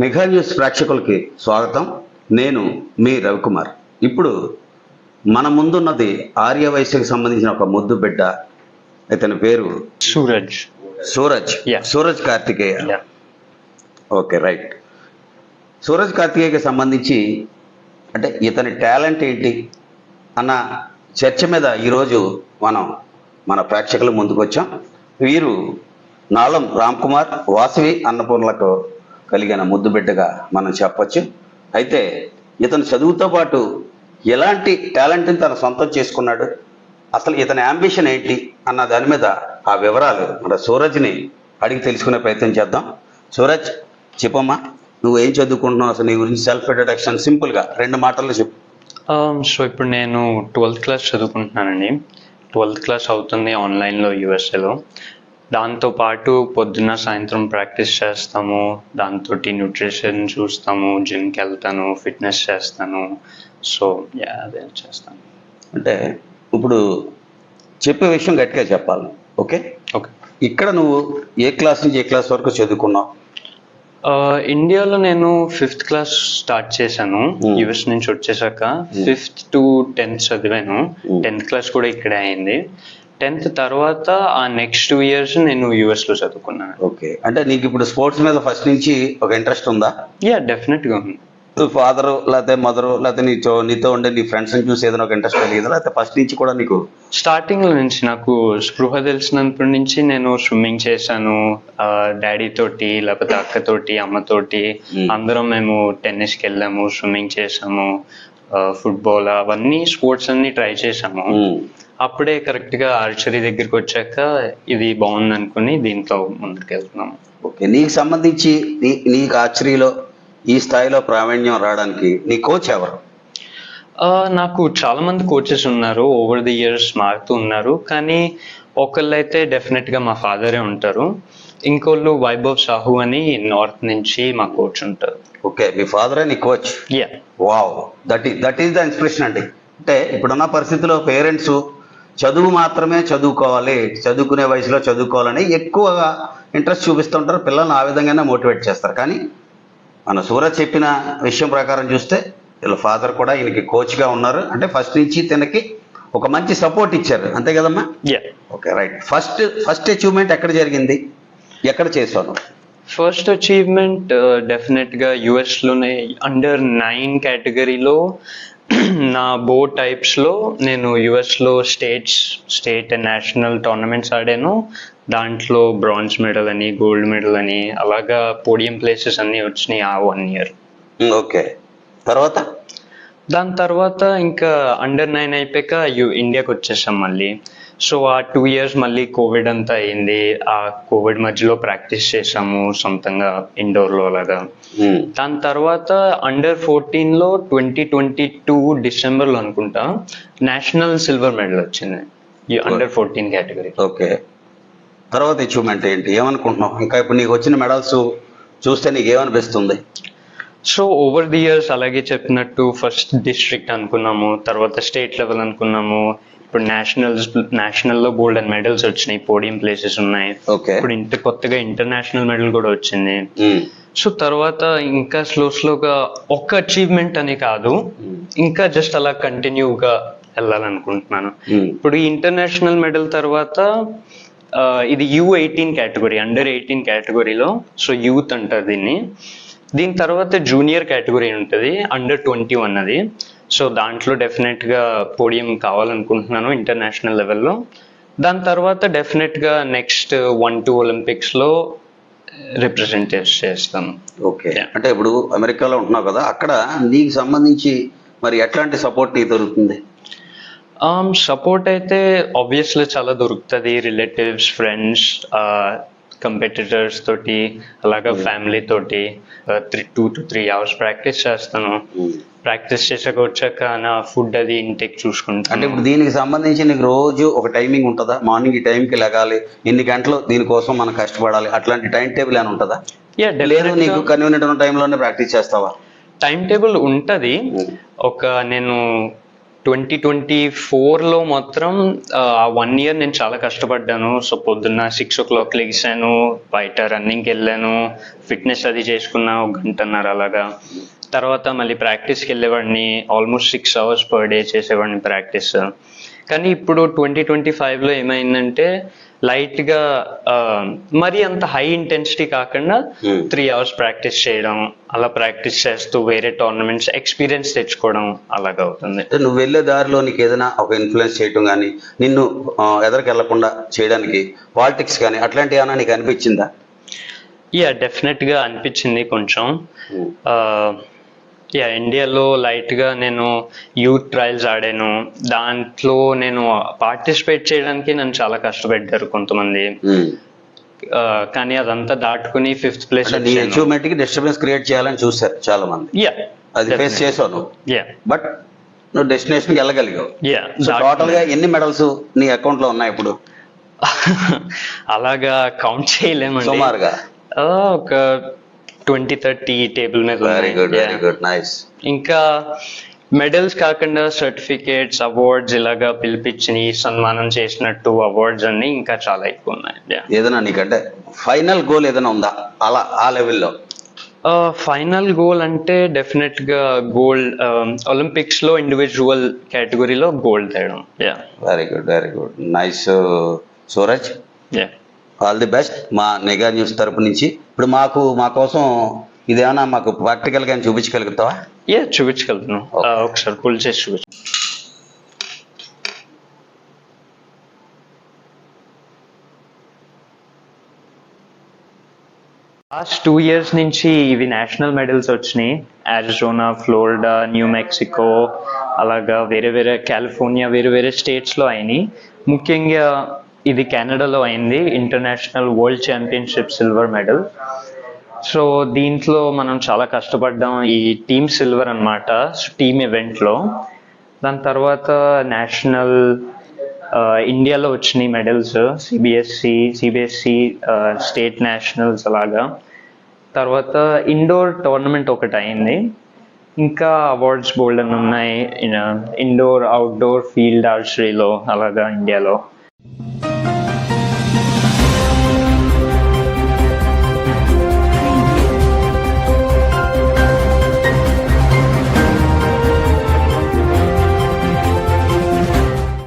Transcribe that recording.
Mega news ప్రేక్షకులకి స్వాగతం. నేను మీ రవికుమార్. ఇప్పుడు మన ముందున్నది ఆర్య వయసుకి సంబంధించిన ఒక ముద్దు బిడ్డ ఇతని పేరు సూరజ్. సూరజ్. సూరజ్ కార్తికేయ. ఓకే రైట్ సూరజ్ కార్తికేయకి సంబంధించి అంటే ఇతని టాలెంట్ ఏంటి అన్న చర్చ మీద ఈరోజు మనం మన ప్రేక్షకుల ముందుకు వచ్చాం. వీరు నాళం రామ్ కుమార్ వాసవి అన్నపూర్ణలకు కలిగిన ముద్దు బిడ్డగా మనం చెప్పొచ్చు. అయితే ఇతను చదువుతో పాటు ఎలాంటి టాలెంట్ని తన సొంతం చేసుకున్నాడు? అసలు ఇతని అంబిషన్ ఏంటి? అన్న దాని మీద ఆ వివరాలు మన సూరజ్ని అడిగి తెలుసుకునే ప్రయత్నం చేద్దాం. సూరజ్ చెప్పమ్మా నువ్వు ఏం చదువుకుంటున్నావు? అసలు నీ గురించి సెల్ఫ్ ఇంట్రడక్షన్ సింపుల్గా రెండు మాటల్లో చెప్పు. Um, సో ఇప్పుడు నేను ట్వెల్త్ క్లాస్ చదువుకుంటున్నానండి. ట్వెల్త్ క్లాస్ అవుతుంది ఆన్లైన్లో యూఎస్ఏలో దాంతో పాటు పొద్దున్న సాయంత్రం ప్రాక్టీస్ చేస్తాము దాంతో న్యూట్రిషన్ చూస్తాము జిమ్కి వెళ్తాను ఫిట్నెస్ చేస్తాను. సో యా అదే చేస్తాను. అంటే ఇప్పుడు చెప్పే విషయం గట్టిగా చెప్పాలి ఓకే? ఓకే. ఇక్కడ నువ్వు ఏ క్లాస్ నుంచి ఏ క్లాస్ వరకు చదువుకున్నావు? ఇండియాలో నేను ఫిఫ్త్ క్లాస్ స్టార్ట్ చేశాను. యుఎస్ నుంచి వచ్చేసాక ఫిఫ్త్ టు టెన్త్ చదివాను. టెన్త్ క్లాస్ కూడా ఇక్కడే అయింది. టెన్త్ తర్వాత ఆ నెక్స్ట్ టూ ఇయర్స్ నేను యుఎస్లో చదువుకున్నాను. ఓకే. అంటే నీకు ఇప్పుడు స్పోర్ట్స్ మీద ఫస్ట్ నుంచి ఒక ఇంట్రెస్ట్ ఉందా? యా డెఫినెట్గా ఉంది ఫాదర్ లేకపోతే మదర్ లేకపోతే నీతో నీతో ఉండే నీ ఫ్రెండ్స్ని చూసి ఏదైనా ఒక ఇంట్రెస్ట్ కలిగిందా? లేకపోతే ఫస్ట్ నుంచి కూడా నీకు స్టార్టింగ్ నుంచి నాకు స్పృహ తెలిసినప్పటి నుంచి నేను స్విమ్మింగ్ చేశాను. డాడీ తోటి లేకపోతే అక్కతోటి అమ్మతోటి Hmm. అందరం మేము టెన్నిస్కి వెళ్ళాము స్విమ్మింగ్ చేసాము ఫుట్బాల్ అవన్నీ స్పోర్ట్స్ అన్ని ట్రై చేసాము అప్పుడే కరెక్ట్గా ఆర్చరీ దగ్గరికి వచ్చాక ఇది బాగుంది అనుకుని దీంట్లో ముందుకు వెళ్తున్నాము ఓకే నీకు సంబంధించి నీ నీకు ఆర్చరీలో ఈ స్థాయిలో ప్రావీణ్యం రావడానికి నీ కోచ్ ఎవరు? నాకు చాలా మంది కోచెస్ ఉన్నారు ఓవర్ ది ఇయర్స్ మారుతూ ఉన్నారు కానీ ఒకళ్ళు అయితే డెఫినెట్గా మా ఫాదరే ఉంటారు. ఇంకోళ్ళు వైభవ్ సాహు అని నార్త్ నుంచి మా కోచ్ ఉంటారు. ఓకే మీ ఫాదరే నీ coach yeah wow that that is the inspiration అండి. అంటే ఇప్పుడున్న పరిస్థితిలో పేరెంట్స్ చదువు మాత్రమే చదువుకోవాలి. చదువుకునే వయసులో చదువుకోవాలని ఎక్కువగా ఇంట్రెస్ట్ చూపిస్తుంటారు. పిల్లల్ని ఆ విధంగానే మోటివేట్ చేస్తారు. కానీ మన సూరజ్ చెప్పిన విషయం ప్రకారం చూస్తే వీళ్ళ ఫాదర్ కూడా ఈయనకి కోచ్గా ఉన్నారు. అంటే ఫస్ట్ నుంచి తినకి ఒక మంచి సపోర్ట్ ఇచ్చారు. అంతే కదమ్మా? Okay right first first achievement ఎక్కడ జరిగింది? ఎక్కడ చేశాను ఫస్ట్ అచీవ్మెంట్ డెఫినెట్గా యుఎస్లోనే అండర్ నైన్ కేటగిరీలో నా బో టైప్స్లో నేను యుఎస్లో states state and national tournaments ఆడాను. దాంట్లో బ్రాంజ్ మెడల్ అని గోల్డ్ మెడల్ అని అలాగా పోడియం ప్లేసెస్ అన్ని వచ్చినాయి ఆ వన్ ఇయర్. ఓకే. తర్వాత? దాని తర్వాత ఇంకా అండర్ నైన్ అయిపోయాక యు ఇండియాకి వచ్చేసాం మళ్ళీ. సో ఆ టూ ఇయర్స్ మళ్ళీ కోవిడ్ అంతా అయింది. ఆ కోవిడ్ మధ్యలో ప్రాక్టీస్ చేసాము సొంతంగా ఇండోర్లో అలాగా. దాని తర్వాత అండర్ ఫోర్టీన్లో ట్వంటీ ట్వంటీ టూ డిసెంబర్లో అనుకుంటా నేషనల్ సిల్వర్ మెడల్ వచ్చింది. ఈ అండర్ ఫోర్టీన్ కేటగిరీ ఓకే తర్వాత అచీవ్మెంట్ ఏంటి? ఏమనుకుంటున్నావు? ఇంకా ఇప్పుడు నీకు వచ్చిన మెడల్స్ చూస్తే నీకు ఏమనిపిస్తుంది సో ఓవర్ ది ఇయర్స్ అలాగే చెప్పినట్టు ఫస్ట్ డిస్ట్రిక్ట్ అనుకున్నాము తర్వాత స్టేట్ లెవెల్ అనుకున్నాము ఇప్పుడు నేషనల్స్ నేషనల్లో గోల్డ్ అండ్ మెడల్స్ వచ్చినాయి పోడియం ప్లేసెస్ ఉన్నాయి. ఇప్పుడు ఇంత కొత్తగా ఇంటర్నేషనల్ మెడల్ కూడా వచ్చింది. ఉమ్, సో తర్వాత ఇంకా స్లో స్లోగా ఒక్క అచీవ్మెంట్ అని కాదు. ఉమ్, ఇంకా జస్ట్ అలా కంటిన్యూగా వెళ్ళాలనుకుంటున్నాను. ఉమ్, ఇప్పుడు ఇంటర్నేషనల్ మెడల్ తర్వాత ఇది U eighteen category under eighteen కేటగిరీలో సో యూత్ అంటారు దీన్ని. దీని తర్వాత జూనియర్ కేటగిరీ ఉంటుంది అండర్ ట్వంటీ వన్ అది. సో దాంట్లో డెఫినెట్గా పోడియం కావాలనుకుంటున్నాను ఇంటర్నేషనల్ లెవెల్లో దాని తర్వాత డెఫినెట్గా నెక్స్ట్ వన్ టూ ఒలింపిక్స్లో రిప్రజెంట్ చేస్తాను ఓకే. అంటే ఇప్పుడు అమెరికాలో ఉంటున్నావు కదా అక్కడ నీకు సంబంధించి మరి ఎట్లాంటి సపోర్ట్ నీకు దొరుకుతుంది? సపోర్ట్ అయితే ఆబ్వియస్లీ చాలా దొరుకుతుంది రిలేటివ్స్ ఫ్రెండ్స్ కంపెటిటర్స్ తోటి అలాగా ఫ్యామిలీ తోటి three two to three hours practice చేస్తాను. ప్రాక్టీస్ చేసాక వచ్చాక నా ఫుడ్ అది ఇంటేక్ అంటే చూసుకుంటాను ఇప్పుడు దీనికి సంబంధించి నీకు రోజు ఒక టైమింగ్ ఉంటుందా? మార్నింగ్ ఈ టైంకి లెగాలి ఇన్ని గంటలు దీనికోసం మనం కష్టపడాలి అట్లాంటి టైం టేబుల్ అని ఉంటుందా? లేదు నీకు కన్వీనియంట్ ఉన్న టైంలోనే ప్రాక్టీస్ చేస్తావా? టైం టేబుల్ ఉంటుంది. ఒక నేను ట్వంటీ ట్వంటీ ఫోర్లో మాత్రం ఆ వన్ ఇయర్ నేను చాలా కష్టపడ్డాను. సో పొద్దున్న సిక్స్ ఓ క్లాక్ లెగిసాను బయట రన్నింగ్కి వెళ్ళాను ఫిట్నెస్ అది చేసుకున్నా ఒక గంటన్నర అలాగా. తర్వాత మళ్ళీ ప్రాక్టీస్కి వెళ్ళేవాడిని almost six hours per day చేసేవాడిని ప్రాక్టీస్ కానీ ఇప్పుడు ట్వంటీ ట్వంటీ ఫైవ్లో ఏమైందంటే లైట్గా మరీ అంత హై ఇంటెన్సిటీ కాకుండా Hmm. త్రీ అవర్స్ ప్రాక్టీస్ చేయడం అలా ప్రాక్టీస్ చేస్తూ వేరే టోర్నమెంట్స్ ఎక్స్పీరియన్స్ తెచ్చుకోవడం అలాగా అవుతుంది. నువ్వు వెళ్ళే దారిలో నీకు ఏదైనా ఒక ఇన్ఫ్లుయెన్స్ చేయటం కానీ నిన్ను ఎదరికి వెళ్ళకుండా చేయడానికి పాలిటిక్స్ కానీ అట్లాంటి ఏమైనా నీకు అనిపించిందా? యా డెఫినెట్గా అనిపించింది కొంచెం. యా ఇండియాలో లైట్గా నేను యూత్ ట్రయల్స్ ఆడాను. దాంట్లో నేను పార్టిసిపేట్ చేయడానికి నన్ను చాలా కష్టపెట్టారు కొంతమంది. ఆ, కానీ అదంతా దాటుకుని ఫిఫ్త్ ప్లేస్ నీ అచీవ్మెంట్కి డిస్టర్బెన్స్ క్రియేట్ చేయాలని చూశారు చాలా మంది యా అది ఫేస్ చేసావు యా బట్ నువ్వు డెస్టినేషన్కి వెళ్ళగలిగావు. యా టోటల్గా ఎన్ని మెడల్స్ నీ అకౌంట్లో ఉన్నాయి ఇప్పుడు? అలాగా కౌంట్ చేయలేమండి. సుమారుగా. ఒక ట్వంటీ థర్టీ టేబుల్ మీద very. Good. Very good nice ఇంకా మెడల్స్ కాకుండా సర్టిఫికేట్స్ అవార్డ్స్ ఇలాగా పిలిపించి సన్మానం చేసినట్టు అవార్డ్స్ అన్ని ఇంకా చాలా ఎక్కువ ఉన్నాయి. ఏదైనా నీకంటే ఫైనల్ గోల్ ఏదైనా ఉందా? అలా ఆ లెవెల్లో ఫైనల్ గోల్ అంటే డెఫినెట్గా గోల్డ్ ఒలింపిక్స్లో ఇండివిజువల్ కేటగిరీలో gold తేయడం yeah very good very good nice Suraj yeah all the best మా నిఘా న్యూస్ తరపు నుంచి. ఇప్పుడు మాకు మా కోసం ఇదేమన్నా మాకు ప్రాక్టికల్గా చూపించగలుగుతావా? యా చూపించగలను Okay. Uh, ఒకసారి పుల్ చేసి చూపించు. లాస్ట్ టూ ఇయర్స్ నుంచి ఇవి నేషనల్ మెడల్స్ వచ్చినాయి. అరిజోనా ఫ్లోరిడా న్యూ మెక్సికో అలాగా వేరే వేరే కాలిఫోర్నియా వేరే వేరే స్టేట్స్లో అయినాయి. ముఖ్యంగా ఇది కెనడాలో అయింది. International world championship silver medal so దీంట్లో మనం చాలా కష్టపడ్డాం ఈ టీమ్ సిల్వర్ అనమాట టీమ్ ఈవెంట్లో దాని తర్వాత నేషనల్ ఇండియాలో వచ్చినాయి medals CBSE CBSE state nationals అలాగా. తర్వాత ఇండోర్ టోర్నమెంట్ ఒకటి అయింది. ఇంకా అవార్డ్స్ బోల్డ్ అని ఉన్నాయి. ఇండోర్ అవుట్డోర్ ఫీల్డ్ ఆర్చరీలో అలాగా ఇండియాలో